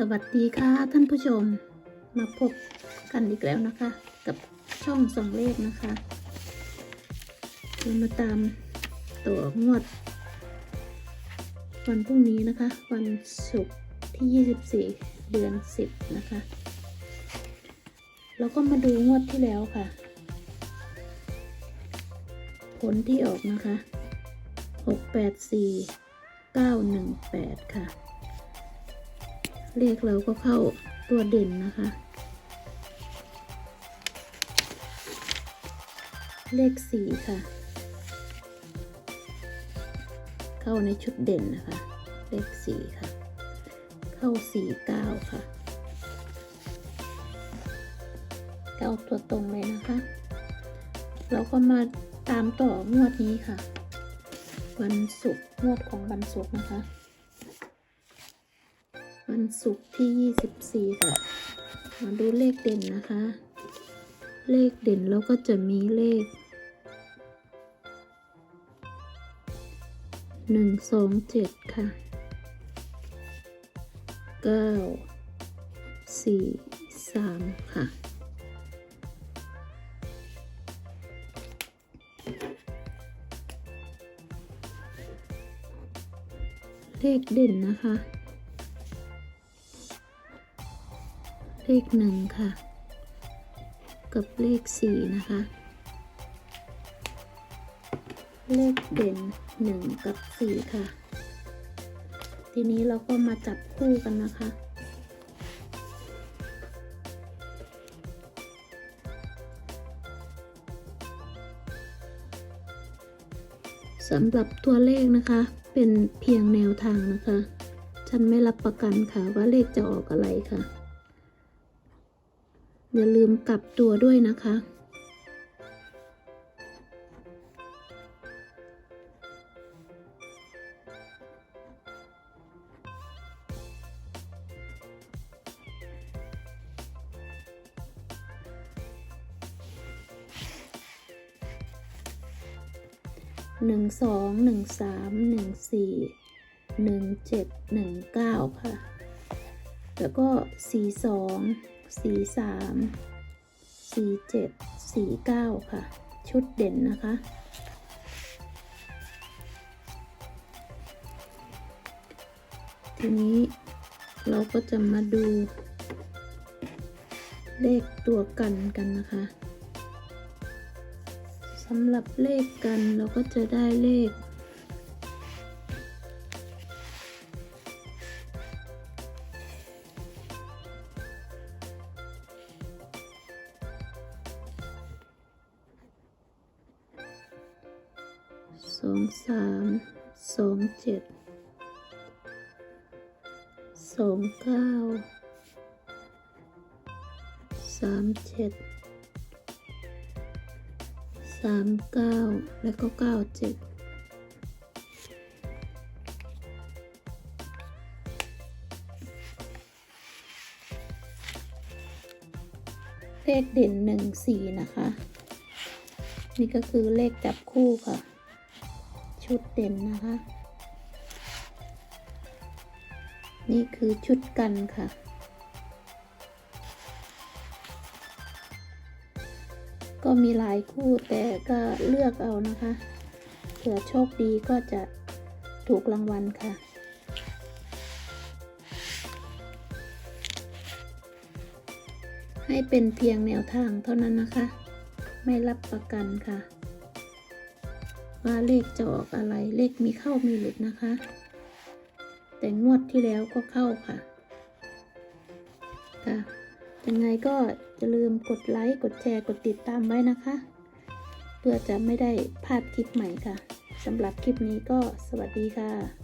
สวัสดีค่ะท่านผู้ชมมาพบกันอีกแล้วนะคะ กับช่องสองเลขนะคะเรามาตามตัวงวด วันพรุ่งนี้นะคะ วันศุกร์ที่ 24 เดือน 10 นะคะ แล้วก็มาดูงวดที่แล้วค่ะ ผลที่ออกนะคะ 684 918 ค่ะ เลขเราก็เข้าตัวเด่นนะคะ เลขสี่ค่ะ เข้าในชุดเด่นนะคะ เลขสี่ค่ะ เข้าสี่เก้าค่ะเก้าตัวตรงเลยนะคะ เราก็มาตามต่องวดนี้ค่ะ วันศุกร์งวดของวันศุกร์นะคะ วันศุกร์ที่ 24 ค่ะมาดูเลขเด่นนะคะ เลขเด่นแล้วก็จะมีเลขหนึ่งสองเจ็ดค่ะเก้าสี่สามค่ะเลขเด่นนะคะ เลขหนึ่งค่ะ กับเลขสี่นะคะ เลขเด่นหนึ่งกับสี่ค่ะ ทีนี้เราก็มาจับคู่กันนะคะสำหรับตัวเลขนะคะ เป็นเพียงแนวทางนะคะ ฉันไม่รับประกันค่ะว่าเลขจะออกอะไรค่ะ อย่าลืมกลับตัวด้วยนะคะ หนึ่งสองหนึ่งสามหนึ่งสี่หนึ่งเจ็ดหนึ่งเก้าค่ะ แล้วก็สี่สอง สีสามสีเจ็ดสีเก้าค่ะ ชุดเด่นนะคะ ทีนี้เราก็จะมาดูเลขตัวกันกันนะคะสำหรับเลขกันเราก็จะได้เลข องสามสองเจ็ดสองเก้าสามเจ็ดสามเก้าแล้วก็เก้าเจ็ดเลขเด่นหนึ่งสี่นะคะ นี่ก็คือเลขจับคู่ค่ะ ชุดเด่นนะคะ นี่คือชุดกันค่ะ ก็มีหลายคู่แต่ก็เลือกเอานะคะ เผื่อโชคดีก็จะถูกรางวัลค่ะให้เป็นเพียงแนวทางเท่านั้นนะคะ ไม่รับประกันค่ะ ว่าเลขจะออกอะไรเลขมีเข้ามีหลุดนะคะ แต่งวดที่แล้วก็เข้าค่ะค่ะยังไงก็จะลืมกดไลค์กดแชร์กดติดตามไว้นะคะ เพื่อจะไม่ได้พลาดคลิปใหม่ค่ะสำหรับคลิปนี้ก็สวัสดีค่ะ